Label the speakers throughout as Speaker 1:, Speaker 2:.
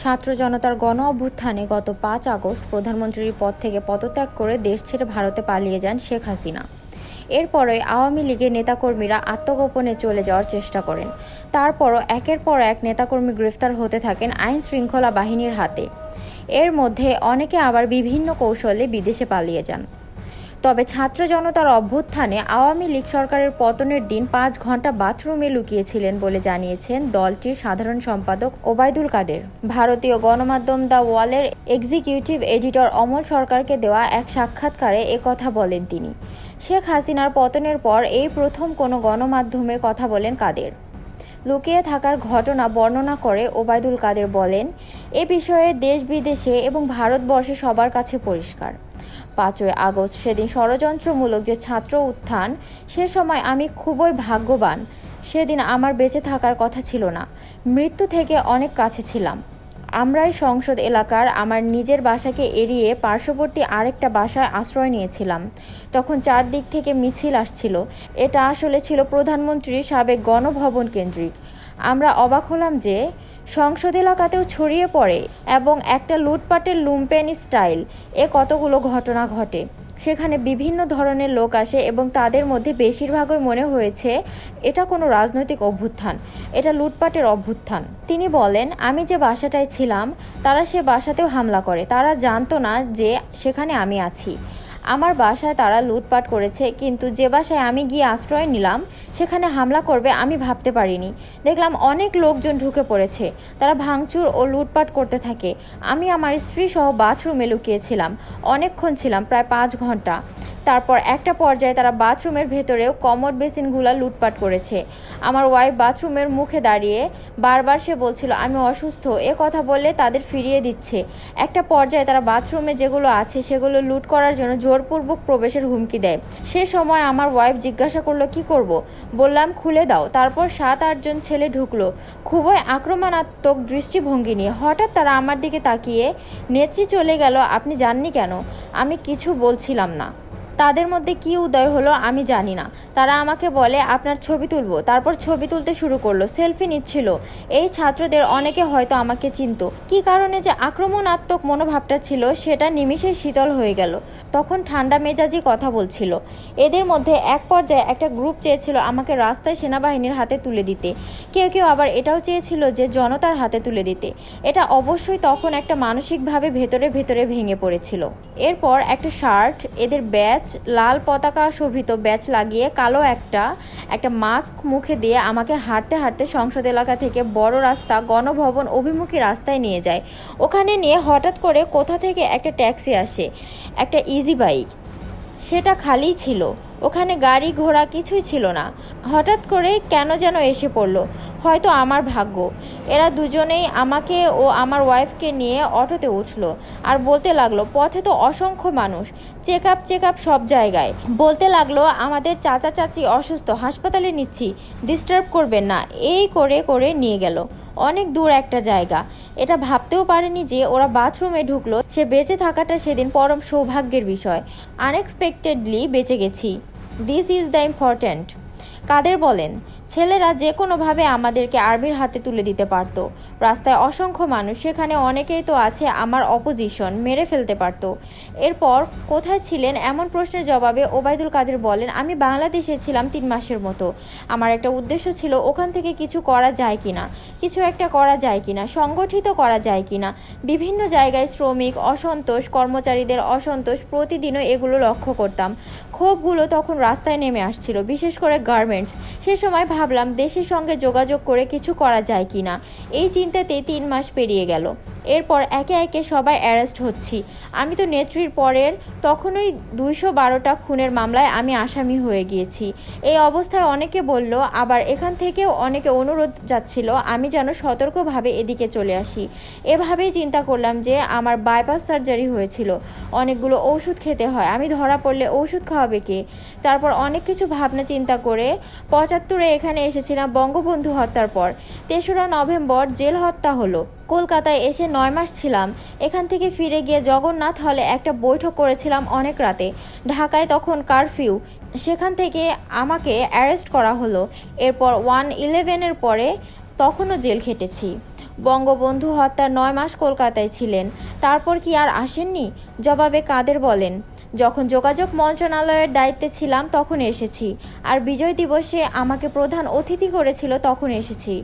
Speaker 1: ছাত্র জনতার গণ অভ্যুত্থানে গত পাঁচ আগস্ট প্রধানমন্ত্রীর পদ থেকে পদত্যাগ করে দেশ ছেড়ে ভারতে পালিয়ে যান শেখ হাসিনা এরপরে আওয়ামী লীগের নেতাকর্মীরা আত্মগোপনে চলে যাওয়ার চেষ্টা করেন তারপরও একের পর এক নেতাকর্মী গ্রেফতার হতে থাকেন আইন শৃঙ্খলা বাহিনীর হাতে এর মধ্যে অনেকে আবার বিভিন্ন কৌশলে বিদেশে পালিয়ে যান তবে ছাত্র জনতার অভ্যুত্থানে আওয়ামী লীগ সরকারের পতনের দিন পাঁচ ঘন্টা বাথরুমে লুকিয়েছিলেন বলে জানিয়েছেন দলটির সাধারণ সম্পাদক ওবায়দুল কাদের ভারতীয় গণমাধ্যম দ্য ওয়ালের এক্সিকিউটিভ এডিটর অমল সরকারকে দেওয়া এক সাক্ষাৎকারে কথা বলেন তিনি শেখ হাসিনার পতনের পর এই প্রথম কোনো গণমাধ্যমে কথা বলেন কাদের লুকিয়ে থাকার ঘটনা বর্ণনা করে ওবায়দুল কাদের বলেন এ বিষয়ে দেশ বিদেশে এবং ভারতবর্ষে সবার কাছে পরিষ্কার পাঁচই আগস্ট সেদিন ষড়যন্ত্রমূলক যে ছাত্র উত্থান সে সময় আমি খুবই ভাগ্যবান সেদিন আমার বেঁচে থাকার কথা ছিল না মৃত্যু থেকে অনেক কাছে ছিলাম আমরাই সংসদ এলাকার আমার নিজের বাসাকে এড়িয়ে পার্শ্ববর্তী আরেকটা বাসায় আশ্রয় নিয়েছিলাম তখন চারদিক থেকে মিছিল আসছিল এটা আসলে ছিল প্রধানমন্ত্রী সাবেক গণভবন কেন্দ্রিক আমরা অবাক হলাম যে সংসদ এলাকাতেও ছড়িয়ে পড়ে এবং একটা লুটপাটের লুম্পেন স্টাইল এ কতগুলো ঘটনা ঘটে সেখানে বিভিন্ন ধরনের লোক আসে এবং তাদের মধ্যে বেশিরভাগই মনে হয়েছে এটা কোনো রাজনৈতিক অভ্যুত্থান এটা লুটপাটের অভ্যুত্থান তিনি বলেন আমি যে বাসাটায় ছিলাম তারা সে বাসাতেও হামলা করে তারা জানতো না যে সেখানে আমি আছি আমার বাসায় তারা লুটপাট করেছে কিন্তু যে বাসায় আমি গিয়ে আশ্রয় নিলাম সেখানে হামলা করবে আমি ভাবতে পারিনি দেখলাম অনেক লোকজন ঢুকে পড়েছে তারা ভাঙচুর ও লুটপাট করতে থাকে আমি আমার স্ত্রী সহ বাথরুমে লুকিয়েছিলাম অনেকক্ষণ ছিলাম প্রায় পাঁচ ঘন্টা তারপর একটা পর্যায়ে তারা বাথরুমের ভেতরেও কমোড বেসিনগুলা লুটপাট করেছে আমার ওয়াইফ বাথরুমের মুখে দাঁড়িয়ে বারবার সে বলছিল আমি অসুস্থ এ কথা বললে তাদের ফিরিয়ে দিচ্ছে একটা পর্যায়ে তারা বাথরুমে যেগুলো আছে সেগুলো লুট করার জন্য জোরপূর্বক প্রবেশের হুমকি দেয় সে সময় আমার ওয়াইফ জিজ্ঞাসা করলো কি করব। বললাম খুলে দাও তারপর সাত আটজন ছেলে ঢুকলো খুবই আক্রমণাত্মক দৃষ্টিভঙ্গি নিয়ে হঠাৎ তারা আমার দিকে তাকিয়ে নেত্রী চলে গেল আপনি জাননি কেন আমি কিছু বলছিলাম না তাদের মধ্যে কি উদয় হলো আমি জানি না তারা আমাকে বলে আপনার ছবি তুলবো তারপর ছবি তুলতে শুরু করলো সেলফি নিচ্ছিল এই ছাত্রদের অনেকে হয়তো আমাকে চিনত কি কারণে যে আক্রমণাত্মক মনোভাবটা ছিল সেটা নিমিষে শীতল হয়ে গেল তখন ঠান্ডা মেজাজি কথা বলছিল এদের মধ্যে এক পর্যায়ে একটা গ্রুপ চেয়েছিল আমাকে রাস্তায় সেনাবাহিনীর হাতে তুলে দিতে কেউ কেউ আবার এটাও চেয়েছিল যে জনতার হাতে তুলে দিতে এটা অবশ্যই তখন একটা মানসিকভাবে ভেতরে ভেতরে ভেঙে পড়েছিল এরপর একটা শার্ট এদের ব্যাচ লাল পতাকা শোভিত ব্যাচ লাগিয়ে কালো একটা একটা মাস্ক মুখে দিয়ে আমাকে হাঁটতে হাঁটতে সংসদ এলাকা থেকে বড় রাস্তা গণভবন অভিমুখী রাস্তায় নিয়ে যায় ওখানে নিয়ে হঠাৎ করে কোথা থেকে একটা ট্যাক্সি আসে একটা ইজি বাইক সেটা খালি ছিল ওখানে গাড়ি ঘোড়া কিছুই ছিল না হঠাৎ করে কেন যেন এসে পড়লো হয়তো আমার ভাগ্য এরা দুজনেই আমাকে ও আমার ওয়াইফকে নিয়ে অটোতে উঠলো আর বলতে লাগলো পথে তো অসংখ্য মানুষ চেক আপ চেক আপ সব জায়গায় বলতে লাগলো আমাদের চাচা চাচি অসুস্থ হাসপাতালে নিচ্ছি ডিস্টার্ব করবেন না এই করে করে নিয়ে গেল অনেক দূর একটা জায়গা এটা ভাবতেও পারেনি যে ওরা বাথরুমে ঢুকলো সে বেঁচে থাকাটা সেদিন পরম সৌভাগ্যের বিষয় আনএক্সপেক্টেডলি বেঁচে গেছি দিস ইজ দ্য ইম্পর্ট্যান্ট কাদের বলেন ছেলেরা যে কোনোভাবে আমাদেরকে আর্মির হাতে তুলে দিতে পারত রাস্তায় অসংখ্য মানুষ সেখানে অনেকেই তো আছে আমার অপোজিশন মেরে ফেলতে পারত এরপর কোথায় ছিলেন এমন প্রশ্নের জবাবে ওবায়দুল কাদের বলেন আমি বাংলাদেশে ছিলাম তিন মাসের মতো আমার একটা উদ্দেশ্য ছিল ওখান থেকে কিছু করা যায় কি না কিছু একটা করা যায় কি না সংগঠিত করা যায় কি না বিভিন্ন জায়গায় শ্রমিক অসন্তোষ কর্মচারীদের অসন্তোষ প্রতিদিনও এগুলো লক্ষ্য করতাম ক্ষোভগুলো তখন রাস্তায় নেমে আসছিল বিশেষ করে গার্মেন্টস সে সময় ভাবলাম দেশের সঙ্গে যোগাযোগ করে কিছু করা যায় কি না এই চিন্তাতে তিন মাস পেরিয়ে গেল এরপর একে একে সবাই অ্যারেস্ট হচ্ছি আমি তো নেত্রীর পরের তখনই দুইশো বারোটা খুনের মামলায় আমি আসামি হয়ে গিয়েছি এই অবস্থায় অনেকে বলল আবার এখান থেকেও অনেকে অনুরোধ যাচ্ছিল আমি যেন সতর্কভাবে এদিকে চলে আসি এভাবেই চিন্তা করলাম যে আমার বাইপাস সার্জারি হয়েছিল অনেকগুলো ওষুধ খেতে হয় আমি ধরা পড়লে ওষুধ খাওয়াবে কে তারপর অনেক কিছু ভাবনা চিন্তা করে পঁচাত্তরে এখানে এসেছিলাম বঙ্গবন্ধু হত্যার পর তেসরা নভেম্বর জেল হত্যা হলো কলকাতায় এসে নয় মাস ছিলাম এখান থেকে ফিরে গিয়ে জগন্নাথ হলে একটা বৈঠক করেছিলাম অনেক রাতে ঢাকায় তখন কারফিউ সেখান থেকে আমাকে অ্যারেস্ট করা হলো এরপর ওয়ান ইলেভেনের পরে তখনও জেল খেটেছি বঙ্গবন্ধু হত্যার নয় মাস কলকাতায় ছিলেন তারপর কি আর আসেননি জবাবে কাদের বলেন যখন যোগাযোগ মন্ত্রণালয়ের দায়িত্বে ছিলাম তখন এসেছি আর বিজয় দিবসে আমাকে প্রধান অতিথি করেছিল তখন এসেছি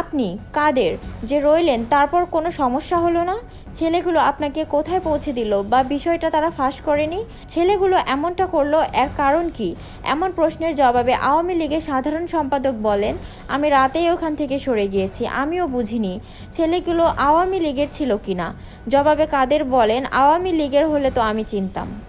Speaker 1: আপনি কাদের যে রইলেন তারপর কোনো সমস্যা হলো না ছেলেগুলো আপনাকে কোথায় পৌঁছে দিল বা বিষয়টা তারা ফাঁস করেনি ছেলেগুলো এমনটা করলো এর কারণ কি এমন প্রশ্নের জবাবে আওয়ামী লীগের সাধারণ সম্পাদক বলেন আমি রাতেই ওখান থেকে সরে গিয়েছি আমিও বুঝিনি ছেলেগুলো আওয়ামী লীগের ছিল কিনা জবাবে কাদের বলেন আওয়ামী লীগের হলে তো আমি চিনতাম